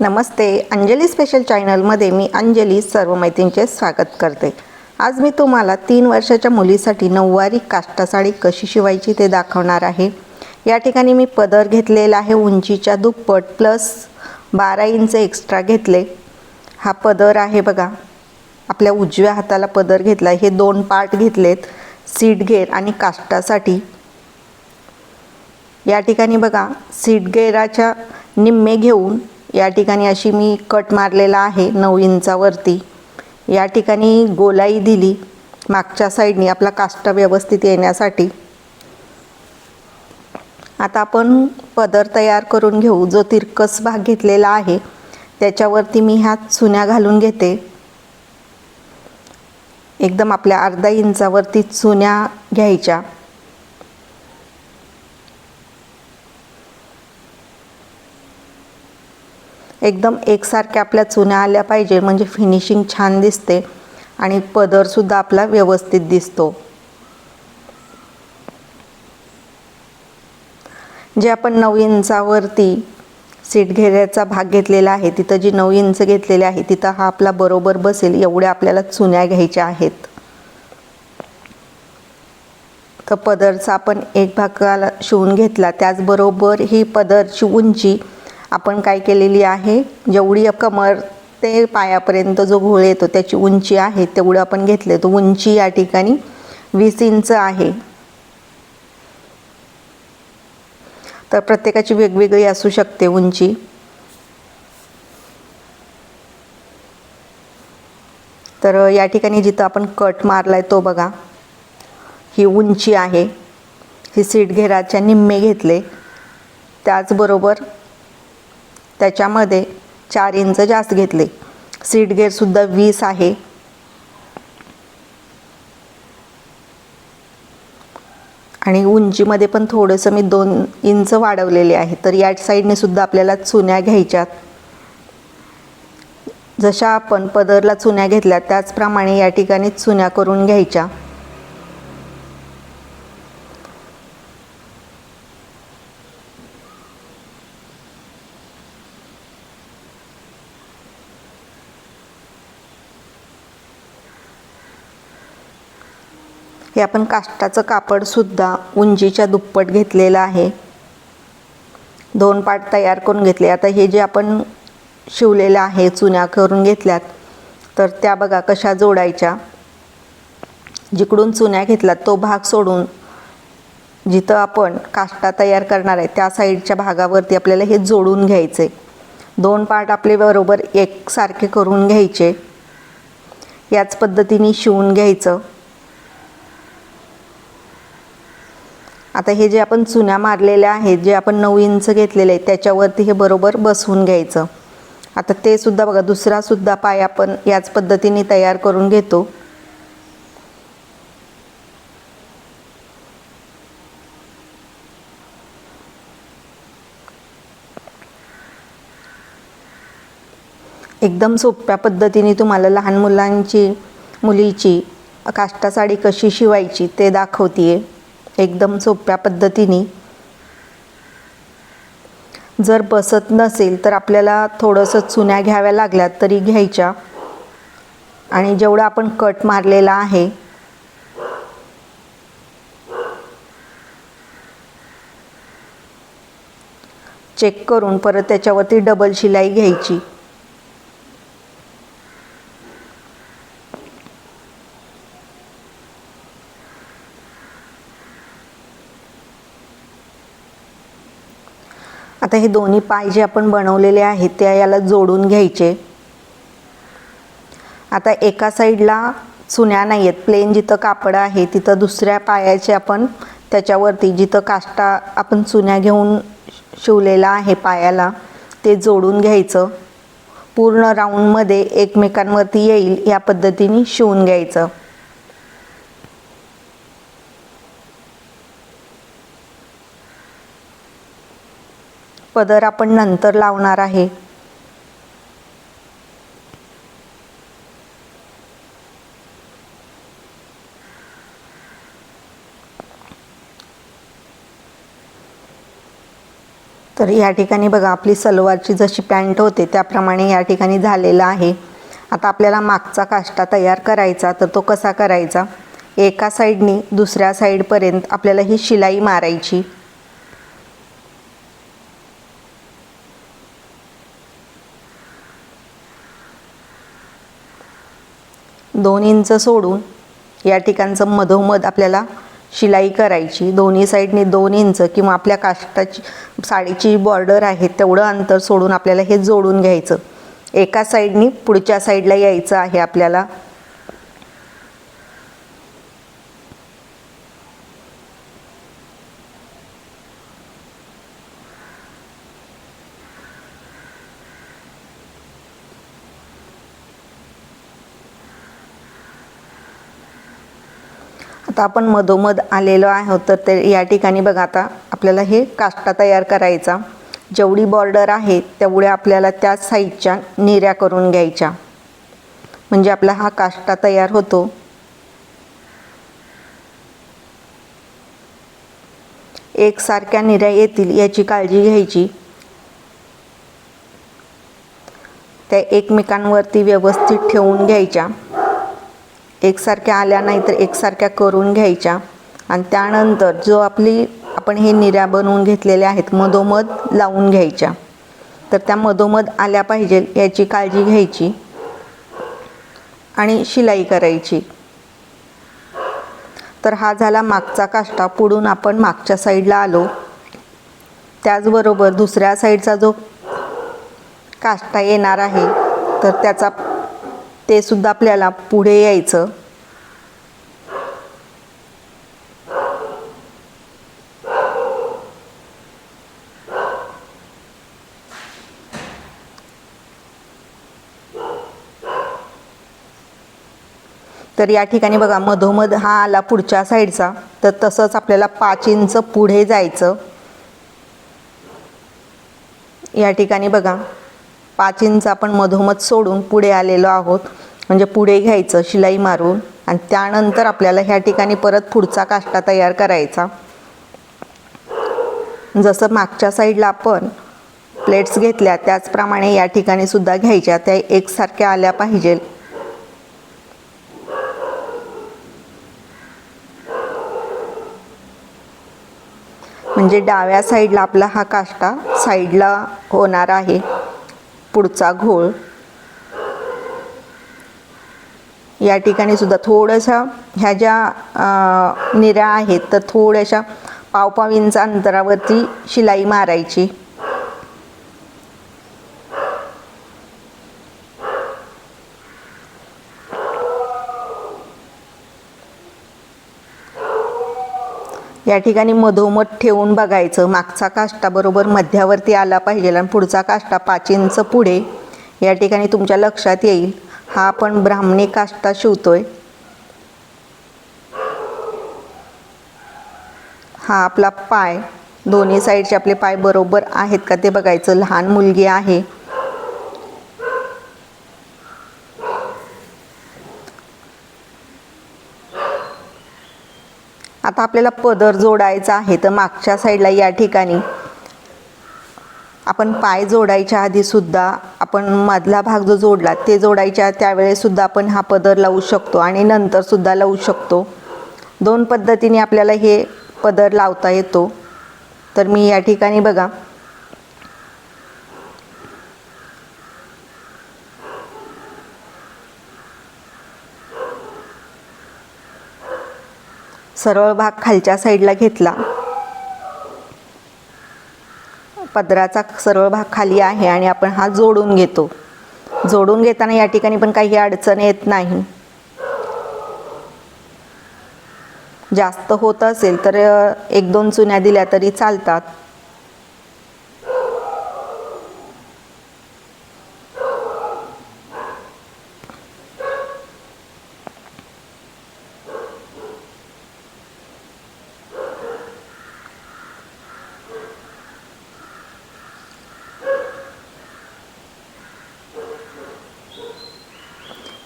नमस्ते Anjali special चॅनलमध्ये मी अंजली सर्व मैत्रींचे स्वागत करते. आज मी तुम्हाला तीन वर्षाच्या मुलीसाठी नऊवारी काष्टा साडी कशी शिवायची ते दाखवणार आहे. या ठिकाणी मी पदर घेतलेला आहे उंचीच्या दुप्पट प्लस बारा इंच एक्स्ट्रा घेतले. हा पदर आहे बघा. आपल्या उजव्या हाताला पदर घेतला. हे दोन पार्ट घेतलेत सीट घेर आणि काष्टासाठी या ठिकाणी बघा सीट घेराच्या निम्मे घेऊन या ठिकाणी अशी मी कट मारलेला आहे नऊ इंचावरती. या ठिकाणी गोलाई दिली मागच्या साईडनी आपला काष्टा व्यवस्थित येण्यासाठी. आता आपण पदर तयार करून घेऊ. जो तिरकस भाग घेतलेला आहे त्याच्यावरती मी ह्या चुन्या घालून घेते. एकदम आपल्या अर्धा इंचावरती चुन्या घ्यायच्या. एकदम एकसारख्या आपल्या चुन्या आल्या पाहिजे म्हणजे फिनिशिंग छान दिसते आणि पदरसुद्धा आपला व्यवस्थित दिसतो. जे आपण नऊ इंचावरती सीट घेऱ्याचा भाग घेतलेला आहे तिथं जी नऊ इंच घेतलेली आहे तिथं हा आपला बरोबर बसेल एवढ्या आपल्याला चुन्या घ्यायच्या आहेत. तर पदरचा आपण एक भागाला शिवून घेतला त्याचबरोबर ही पदरची उंची आपण काय केलेली आहे? जेवढी कमर ते पायापर्यंत जो घोळ येतो त्याची उंची आहे तेवढं आपण घेतले. तो उंची या ठिकाणी वीस इंच आहे. तर प्रत्येकाची वेगवेगळी असू शकते उंची. तर या ठिकाणी जिथं आपण कट मारला आहे तो बघा. ही उंची आहे. ही सीट घेराच्या निम्मे घेतले. त्याचबरोबर त्याच्यामध्ये चार इंच जास्त घेतले. सीट गेअरसुद्धा वीस आहे. आणि उंचीमध्ये पण थोडंसं मी दोन इंच वाढवलेले आहे. तर या साईडने सुद्धा आपल्याला चुन्या घ्यायच्यात. जशा आपण पदरला चुन्या घेतल्या त्याचप्रमाणे या ठिकाणी चुन्या करून घ्यायच्या. हे आपण काष्टाचं कापडसुद्धा उंचीच्या दुप्पट घेतलेलं आहे. दोन पाट तयार करून घेतले. आता हे जे आपण शिवलेलं आहे चुन्या करून घेतल्यात तर त्या बघा कशा जोडायच्या. जिकडून चुन्या घेतल्यात तो भाग सोडून जिथं आपण काष्टा तयार करणार आहे त्या साईडच्या भागावरती आपल्याला हे जोडून घ्यायचे दोन पार्ट आपले बरोबर एकसारखे करून घ्यायचे. याच पद्धतीने शिवून घ्यायचं. आता हे जे आपण चुन्या मारलेल्या आहेत जे आपण नऊ इंच घेतलेले आहेत त्याच्यावरती हे बरोबर बसवून घ्यायचं. आता ते सुद्धा बघा दुसरा सुद्धा पाय आपण याच पद्धतीने तयार करून घेतो. एकदम सोप्या पद्धतीने तुम्हाला लहान मुलांची मुलीची काष्टा साडी कशी शिवायची ते दाखवते एकदम सोप्या पद्धतीने. जर बसत नसेल तर आपल्याला थोडंसं चुन्या घ्याव्या लागल्या तरी घ्यायच्या. आणि जेवढं आपण कट मारलेला आहे. चेक करून परत त्याच्यावरती डबल शिलाई घ्यायची. आता हे दोन्ही पाय जे आपण बनवलेले आहेत त्या याला जोडून घ्यायचे. आता एका साईडला चुन्या नाही आहेत प्लेन जिथं कापड आहे तिथं दुसऱ्या पायाचे आपण त्याच्यावरती जिथं काष्टा आपण चुन्या घेऊन शिवलेला आहे पायाला ते जोडून घ्यायचं. पूर्ण राऊंडमध्ये एकमेकांवरती येईल या पद्धतीने शिवून घ्यायचं. पदर आपण नंतर लावणार आहे. तर या ठिकाणी बघा आपली सलवारची जशी पॅन्ट होते त्याप्रमाणे या ठिकाणी झालेलं आहे. आता आपल्याला मागचा काष्टा तयार करायचा तर तो कसा करायचा? एका साईडनी दुसऱ्या साईडपर्यंत आपल्याला ही शिलाई मारायची. दोन इंच सोडून या ठिकाणचं मधोमध आपल्याला शिलाई करायची. दोन्ही साईडने दोन इंच किंवा आपल्या काष्टाची साडीची बॉर्डर आहे तेवढं अंतर सोडून आपल्याला हे जोडून घ्यायचं. एका साईडनी पुढच्या साईडला यायचं आहे आपल्याला. आता आपण मधोमध आलेलो आहोत तर ते या ठिकाणी बघा आता आपल्याला हे काष्टा तयार करायचा. जेवढी बॉर्डर आहे तेवढ्या आपल्याला त्या साईडच्या निऱ्या करून घ्यायच्या. म्हणजे आपला हा काष्टा तयार होतो. एकसारख्या निऱ्या येतील याची काळजी घ्यायची. त्या एकमेकांवरती व्यवस्थित ठेवून घ्यायच्या. एकसारख्या आल्या नाही तर एकसारख्या करून घ्यायच्या. आणि त्यानंतर जो आपली आपण हे निऱ्या बनवून घेतलेल्या आहेत मधोमध लावून घ्यायच्या. तर त्या मधोमध आल्या पाहिजे याची काळजी घ्यायची आणि शिलाई करायची. तर हा झाला मागचा काष्टा. पुढून आपण मागच्या साईडला आलो. त्याचबरोबर दुसऱ्या साईडचा जो काष्टा येणार आहे तर त्याचा ते सुद्धा आपल्याला पुढे यायचं. तर या ठिकाणी बघा मधोमध हा आला पुढच्या साईडचा. तर तसंच आपल्याला पाच इंच पुढे जायचं. या ठिकाणी बघा पाच इंच आपण मधोमध सोडून पुढे आलेलो आहोत. म्हणजे पुढे घ्यायचं शिलाई मारून. आणि त्यानंतर आपल्याला ह्या ठिकाणी परत पुढचा काष्टा तयार करायचा. जसं मागच्या साईडला आपण प्लेट्स घेतल्या त्याचप्रमाणे या ठिकाणी सुद्धा घ्यायच्या. त्या एकसारख्या आल्या पाहिजे. म्हणजे डाव्या साईडला आपला हा काष्टा साईडला होणार आहे. पुढचा घोळ. या ठिकाणी सुद्धा थोडंसं ह्या ज्या निऱ्या आहेत तर थोड्याशा पाव इंच अंतरावरती शिलाई मारायची. या ठिकाणी मधोमध ठेवून बघायचं. मागचा काष्टा बरोबर मध्यावरती आला पाहिजे आणि पुढचा काष्टा पाच इंच पुढे. या ठिकाणी तुमच्या लक्षात येईल. हा आपण ब्राह्मणी काष्टा शिवतोय. हा आपला पाय. दोन्ही साईडचे आपले पाय बरोबर आहेत का ते बघायचं. लहान मुलगी आहे. आता आपल्याला पदर जोडायचा आहे तर मागच्या साईडला या ठिकाणी. आपण पाय जोडायच्या आधीसुद्धा आपण मधला भाग जो जोडला ते जोडायच्या त्यावेळेसुद्धा आपण हा पदर लावू शकतो आणि नंतरसुद्धा लावू शकतो. दोन पद्धतीने आपल्याला हे पदर लावता येतो. तर मी या ठिकाणी बघा. सरळ भाग खालच्या साईडला घेतला. पदराचा सरळ भाग खाली आहे आणि आपण हा जोडून घेतो. जोडून घेताना या ठिकाणी पण काही अडचण येत नाही. जास्त होत असेल तर एक दोन चुन्या दिल्या तरी चालतात.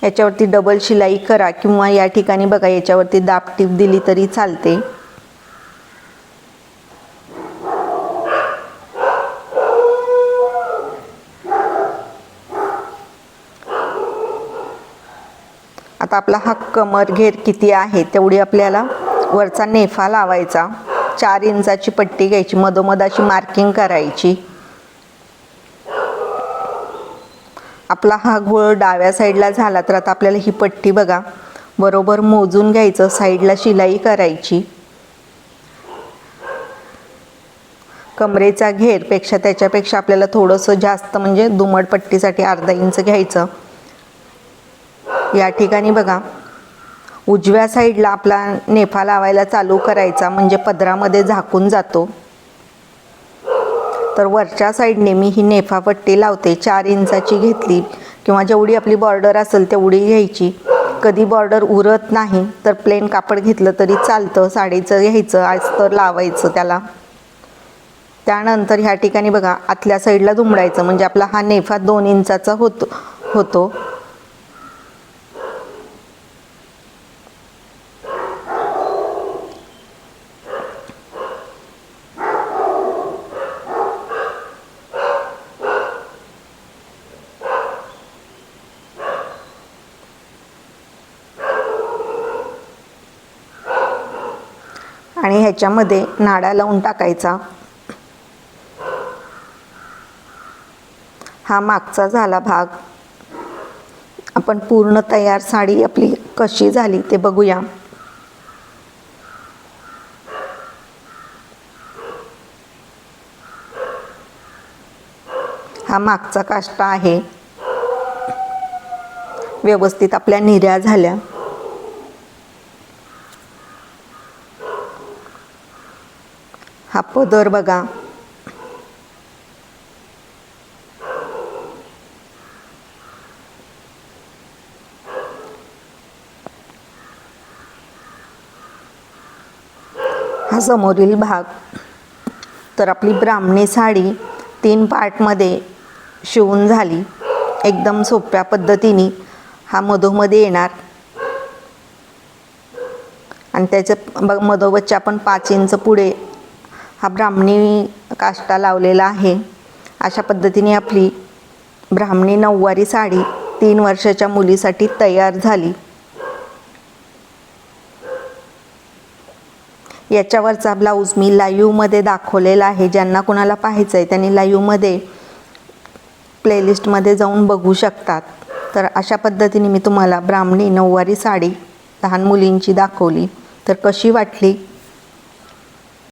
याच्यावरती डबल शिलाई करा किंवा या ठिकाणी बघा याच्यावरती दाब टीप दिली तरी चालते. आता आपला हा कमर घेर किती आहे तेवढी आपल्याला वरचा नेफा लावायचा. चार इंचाची पट्टी घ्यायची मधोमध अशी मार्किंग करायची. आपला हा घोळ डाव्या साईडला झाला तर आता आपल्याला ही पट्टी बघा. बरोबर मोजून घ्यायचं साईडला शिलाई करायची. कमरेचा घेरपेक्षा त्याच्यापेक्षा आपल्याला थोडंसं जास्त म्हणजे दुमड पट्टीसाठी अर्धा इंच घ्यायचं. या ठिकाणी बघा. उजव्या साईडला आपला नेफा लावायला चालू करायचा म्हणजे पदरामध्ये झाकून जातो. तर वरच्या साईडने मी ही नेफा पट्टी लावते. चार इंचाची घेतली. किंवा जेवढी आपली बॉर्डर असेल तेवढी घ्यायची. कधी बॉर्डर उरत नाही तर प्लेन कापड घेतलं तरी चालतं. साडीचं घ्यायचं अस्तर लावायचं त्याला. त्यानंतर ह्या ठिकाणी बघा आतल्या साईडला दुमडायचं. म्हणजे आपला हा नेफा दोन इंचाचा होतो होतो. आणि ह्याच्यामध्ये नाडा लावून टाकायचा. हा मागचा झाला भाग. आपण पूर्ण तयार साडी आपली कशी झाली ते बघूया. हा मागचा काष्टा आहे. व्यवस्थित आपल्या निर्या झाल्या. हा पदर बघा. हा समोरील भाग. तर आपली ब्राह्मणी साडी तीन पार्टमध्ये शिवून झाली. एकदम सोप्या पद्धतीने हा मधोमध्ये येणार. आणि त्याच्या बघ आपण पाच इंच पुढे हा ब्राह्मणी काष्टा लावलेला आहे. अशा पद्धतीने आपली ब्राह्मणी नऊवारी साडी तीन वर्षाच्या मुलीसाठी तयार झाली. याच्यावरचा ब्लाऊज मी लाईव्हमध्ये दाखवलेला आहे. ज्यांना कुणाला पाहायचं आहे त्यांनी लाईव्हमध्ये प्लेलिस्टमध्ये जाऊन बघू शकतात. तर अशा पद्धतीने मी तुम्हाला ब्राह्मणी नऊवारी साडी लहान मुलींची दाखवली. तर कशी वाटली?